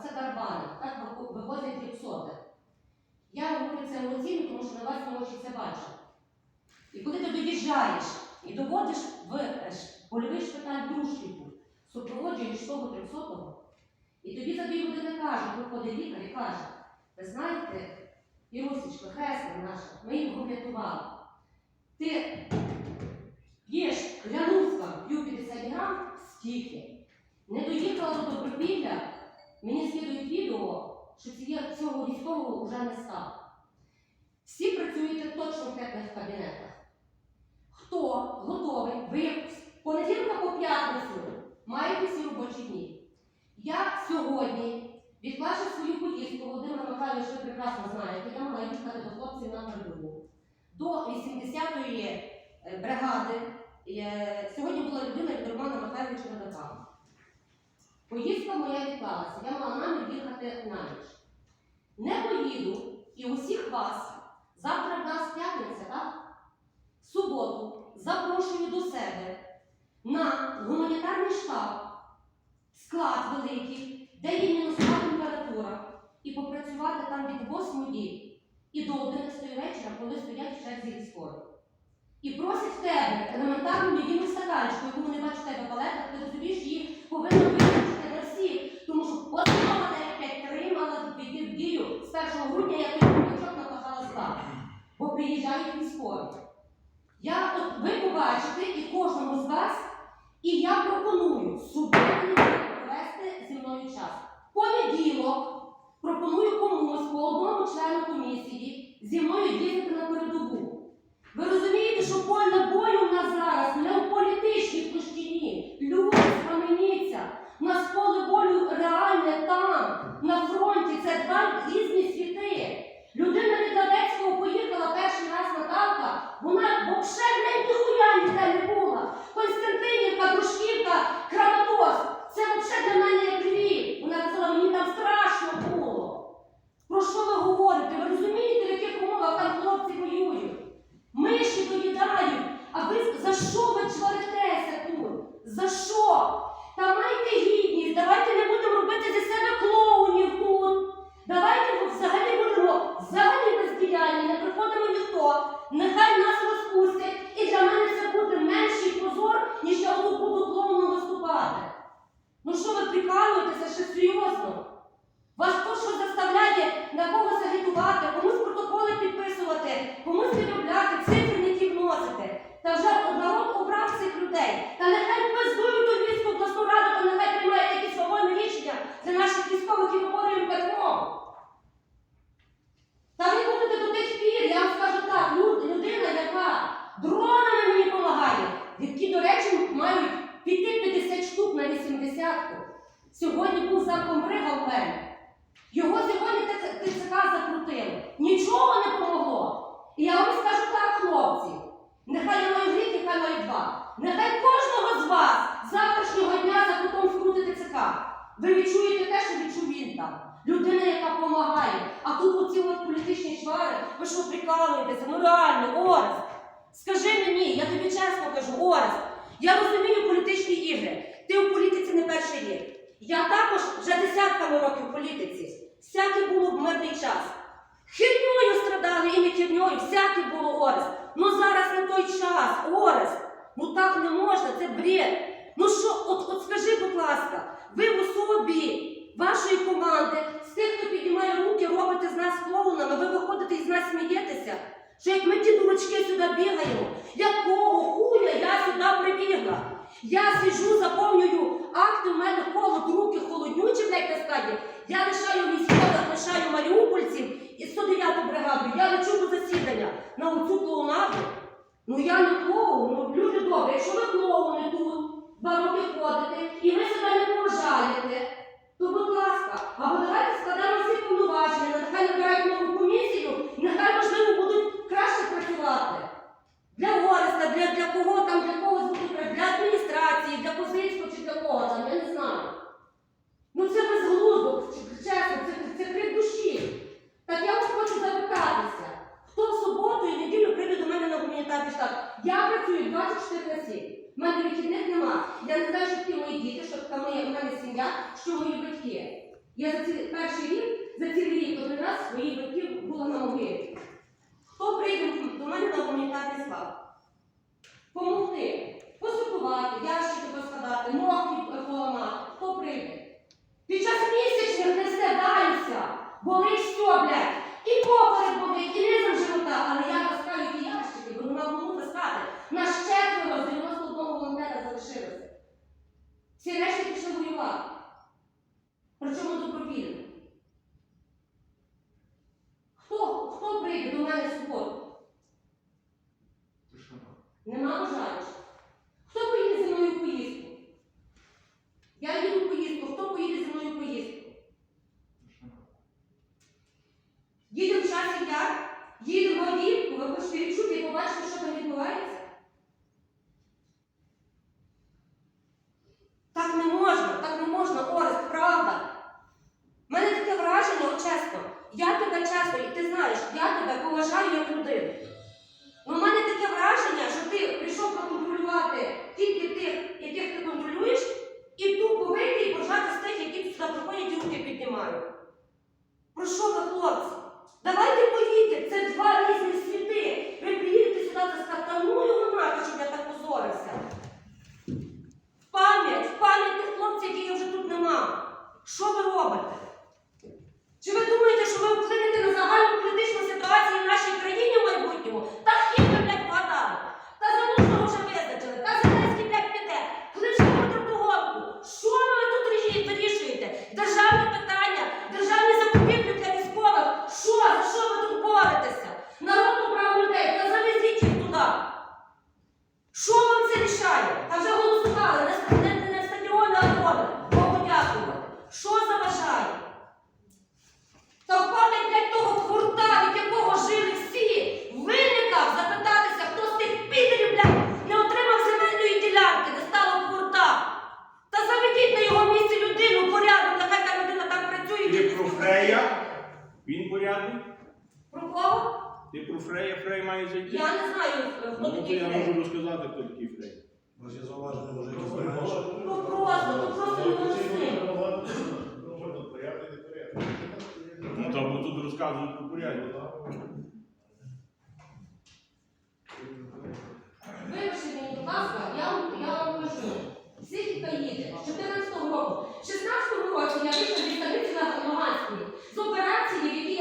а це дарбани, так вивозять ліпсоти. Я говорю це емоційно, тому що на вас очі це бачать. І коли ти доїжджаєш і доводиш в е, польовий шпиталь Дружківку, супроводжуєш того 300-го, і тобі за дві години кажуть, виходить лікар і каже, ви знаєте, Ірусічка, хресна наша, ми його врятували. Ти п'єш, клянусь вам, п'ю 50 грам, стільки. Не доїхала до Добропілля, що цього військового вже не стало. Всі працюєте точно в теплих кабінетах. Хто готовий, ви понеділка по п'ятницю маєте всі робочі дні. Я сьогодні, відклавши свою поїздку, Володимир Михайлович, ви прекрасно знаєте, я мала їхати до хлопців на передову. До 80-ї е, бригади е, сьогодні була людина від Романа Михайловича Радака. Поїздка моя відклалася, ніч. Не поїду і усіх вас, завтра в нас п'ятниця, так? В суботу запрошую до себе на гуманітарний штаб, склад великий, де є мінусова температура, і попрацювати там від 8 діб і до 11 вечора, коли стоять в черзі військові. І просять в тебе елементарну медійну стаканчику, яку вони бачать в тебе палетах, ти розумієш, її повинно визначити на всіх. Тому що постанова на 5 мала піти в дію з 1 грудня, я той кулачок напахала склад. Бо приїжджають військові. Я от ви побачите і кожному з вас, і я пропоную суботу провести зі мною час. Понеділок пропоную комусь по одному члену комісії зі мною їздити на передову. Ви розумієте, що поле бою у нас зараз не у політичній площині. Люди, схаменіться. У нас поле бою реальне там, на фронті. Це два різні світи. Людина від Донецького поїхала перший раз на танка, вона взагалі не ніхуя ніде не була. Константинівка, Дружківка, Краматорськ. Це взагалі для мене як Львів. Вона казала, мені там страшно було. Про що ви говорите? Ви розумієте, в яких умовах там хлопці воюють? Миші доїдають. А ви за що ви чваритеся тут? За що? Та майте гідність, давайте не будемо робити зі себе клоунів тут. Давайте ми взагалі будемо взагалі бездіяльні, не приходимо ніхто. Нехай нас розпустять. І для мене це буде менший позор, ніж я тут буду клоуном виступати. Ну що ви прикалуєтеся ще серйозно? Вас хто що заставляє на когось агітувати, комусь протоколи підписувати, комусь відробляти, цифри не ті вносити. Та вже народ обрав цих людей. Та нехай пиздують у Львівську обласну раду, та нехай приймають якісь свободні рішення для наших військових і виборюємо кермом. Та ви будете до тих пір, я вам скажу так, люд- людина, яка дронами мені допомагає, які, до речі, мають піти 50 штук на 80-ку. Сьогодні був замкомбрига в мене. Його сьогодні ТЦ ТЦК закрутили. Нічого не помогло. І я вам скажу так, хлопці, нехай маю рік, нехай маю два. Нехай кожного з вас завтрашнього дня за кутом скрути ТЦК. Ви відчуєте те, що відчув він там. Людина, яка допомагає. А тут оці от політичні чвари, ви що прикалуєтеся? Ну реально, Орес, скажи мені, я тобі чесно кажу, Орес, я розумію політичні ігри. Ти у політиці не перший рік. Я також вже десятками років в політиці. Всяке було в мирний час. Херньою страдали і не херньою, всяке було Орес. Ну зараз не той час, Орес. Ну так не можна, це бред. Ну що, от, от скажи, будь ласка, ви в особі вашої команди, з тих, хто піднімає руки, робите з нас клоунами, ви виходите і з нас смієтеся. Що як ми ті дурачки сюди бігаємо, якого хуя я сюди прибігла? Я сиджу, заповнюю акти, в мене холод, руки холоднючі, на складі. Я лишаю військових, лишаю маріупольців і 109 бригаду. Я лечу до засідання на оцю клоунаду. Ну я не клоун, ну люди добрі, якщо ви клоуни тут, два роки ходите, і ви себе не поважаєте, то будь ласка, або давайте складемо всі повноваження, нехай набирають нову комісію, нехай, можливо, будуть краще працювати. Для Ореста, для, для кого там, для когось будуть працювати, для адміністрації, для Козицького чи для кого там, я не знаю. Ну це безглуздо, чесно, це, це крик душі. Так я вас хочу запитатися, хто в суботу і неділю прийде до мене на гуманітарний штаб? Я працюю 24 на 7. У мене вихідних нема. Я не Я за ці перший рік, за цілий рік один раз своїх батьків була на могилі. Хто прийде до мене на гуманітарний склад? Помогти, посвятувати, ящики поскладати, ногті поламати. Хто прийде? Під час місячних не здаваюся, болить все, блядь. І поперед болить, і низом живота, але я таскаю ті ящики, бо нема кому таскати. Наш четверо з 91 волонтера залишилося. Всі решті пішли воювати. Причому добровільно. Хто, хто прийде до мене в суботу? Нема бажаючих. Хто поїде зі мною в поїздку? Я їду в поїздку. Хто поїде зі мною в поїздку? Їдемо в часі яр, їдемо в Авівку, ви хочете відчути і побачити, що там відбувається? Так не можна, так не можна, Орест, правда. У мене таке враження, от чесно. Я тебе чесно, і ти знаєш, я тебе поважаю як людину. Ну, в мене таке враження, що ти прийшов проконтролювати тільки тих, яких ти контролюєш, і тупо вийти і пожати з тих, які сюди приходять і руки піднімають. Про що ви, хлопці? Давайте поїдьте, це два порядник? Про кого? Ти про Фрея Фрей маєш йти? Я не знаю, е, хто Ну, то такий я можу розказати, хто такий Фрей. Ось я зауваження може якісь переможу. Ну просто, ну просто не голоси. Ну, то бо тут розказують про порядник. Вибачте мені, будь ласка, я, вам- я вам кажу. Всі відповіді. З 14 року. В 16 році я вийшла від станиці на Луганській з операції, в якій я